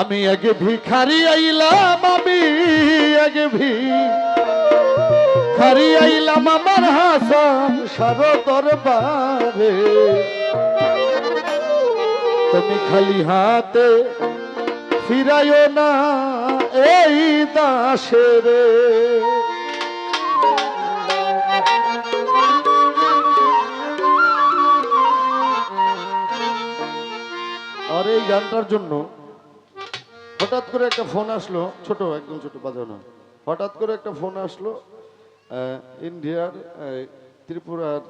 আমি আগে ভিখারি আইলাম, আমি আগে ভি খারি আইলাম আমার হাসান সার দরবারে তুমি খালি হাতে ফিরাইও না এই দাসের। আর এই গানটার জন্য হঠাৎ করে একটা ফোন আসলো, ছোট, একদম ছোট, বাজানো। হঠাৎ করে একটা ফোন আসলো ইন্ডিয়ার ত্রিপুরার,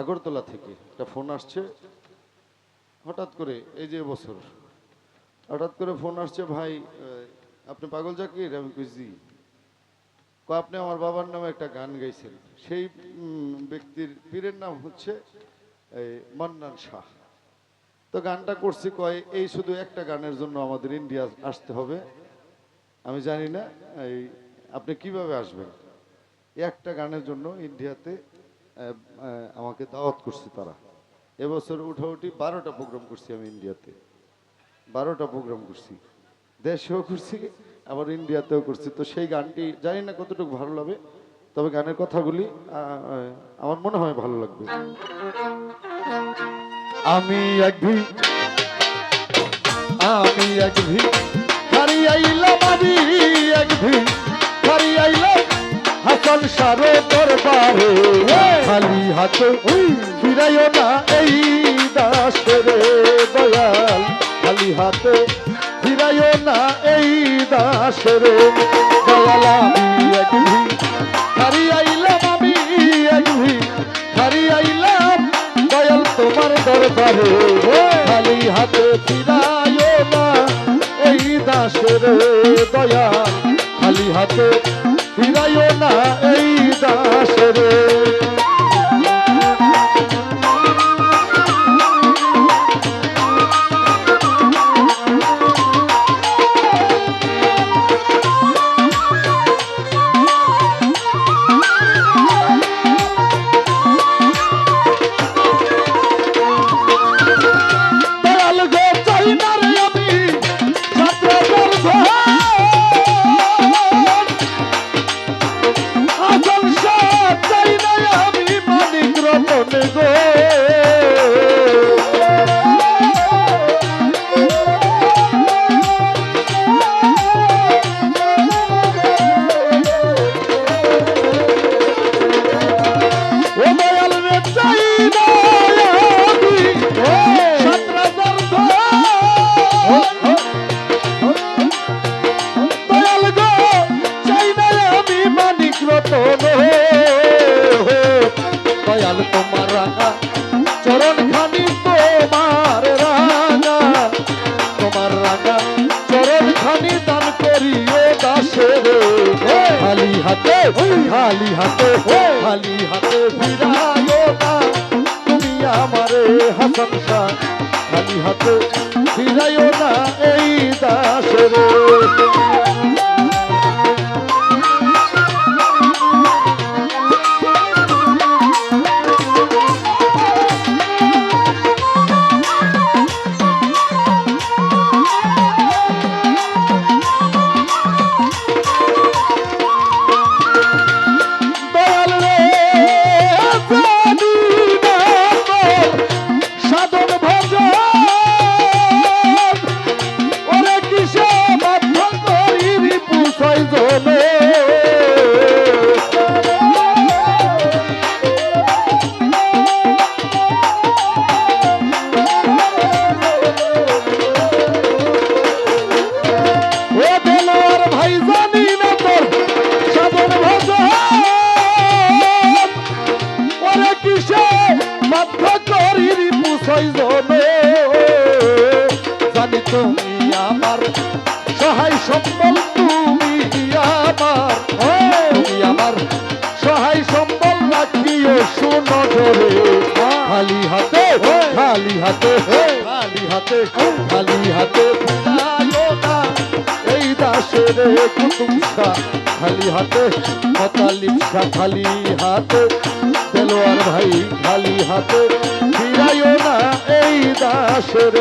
আগরতলা থেকে একটা ফোন আসছে। হঠাৎ করে, এই যে বছর, হঠাৎ করে ফোন আসছে, ভাই আপনি পাগল জাকির? আমি কয়, আপনি আমার বাবার নামে একটা গান গাইছেন। সেই ব্যক্তির পীরের নাম হচ্ছে মান্নান শাহ। তো গানটা করছি কয়, এই শুধু একটা গানের জন্য আমাদের ইন্ডিয়া আসতে হবে। আমি জানি না, এই আপনি কীভাবে আসবেন? একটা গানের জন্য ইন্ডিয়াতে আমাকে দাওয়াত করছে তারা। এবছর উঠাউঠি বারোটা প্রোগ্রাম করছি আমি ইন্ডিয়াতে। বারোটা প্রোগ্রাম করছি। দেশেও করছি, আবার ইন্ডিয়াতেও করছি। তো সেই গানটি জানি না কতটুকু ভালো লাগবে তবে গানের কথাগুলি আমার মনে হয় ভালো লাগবে। আমি এক আমি এক ভি, হারি আইলাম আমি এক হাসান সারো দরবারে। খালি হাতে ফিরাইও না এই দাসের দয়াল। খালি হাতে ফিরাইও না এই দাসের দয়াল। খালি হাতে ফিরায় না এই দাসের দয়া। খালি হাতে Oh! করিও দাসের খালি হাতে খালি হাতে খালি হাতে ফিরাইও না। তুমি আমারে হাসান শাহ খালি হাতে ফিরাইও না এই দাসের। তুমি আমার সহায় সম্বল, তুমি আমার তুমি আমার সহায় সম্বল রাখিও শুনো ধরে খালি হাতে খালি হাতে খালি হাতে খালি হাতে এই দাসের কুতুমসা খালি হাতে মতালিপসা খালি হাতে, দেলোয়ার ভাই খালি হাতে ফিরাইও না এই দাসের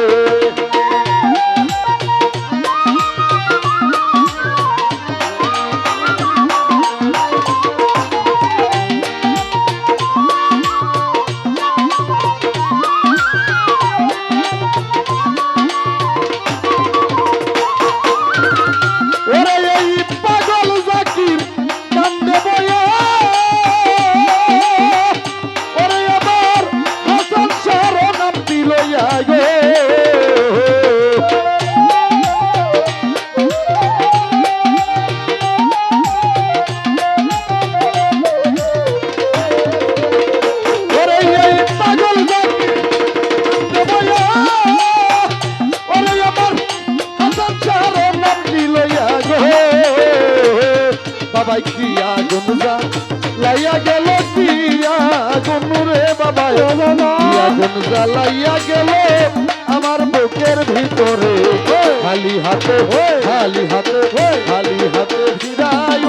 বাবাই কি আগুন যা লাইয়া গেল কি আগুন রে আগুন যা লাইয়া গেল আমার বুকের ভিতরে। খালি হাতে খালি হাতে খালি হাতে ফিরাইও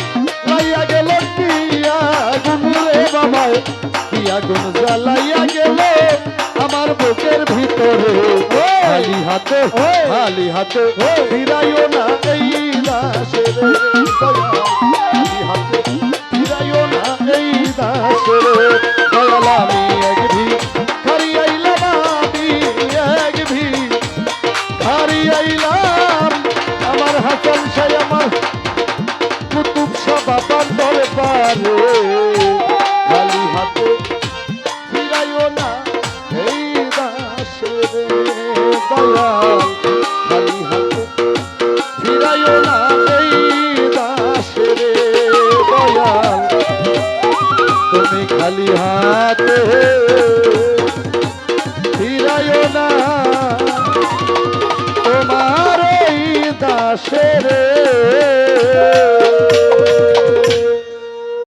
আগুন জ্বালাইয়া গেল আমার বুকের ভিতরে খালি হাতে খালি হাতে ফিরাইও না এই খালি হাতে ফিরাইও না এই দাসের দয়াল আমি এক ভি হারিয়াইলাম আমি এক ভি হারিয়াইলাম আমার হাসান সাই আমার কুতুব সবাবার দরবারে খালি হাতে ফিরাইও না। এই দাসের দয়াল, খালি হাতে ফিরাইও না। এই দাসের দয়াল, তুমি খালি হাতে ফিরাইও না। তোমার এই দাসের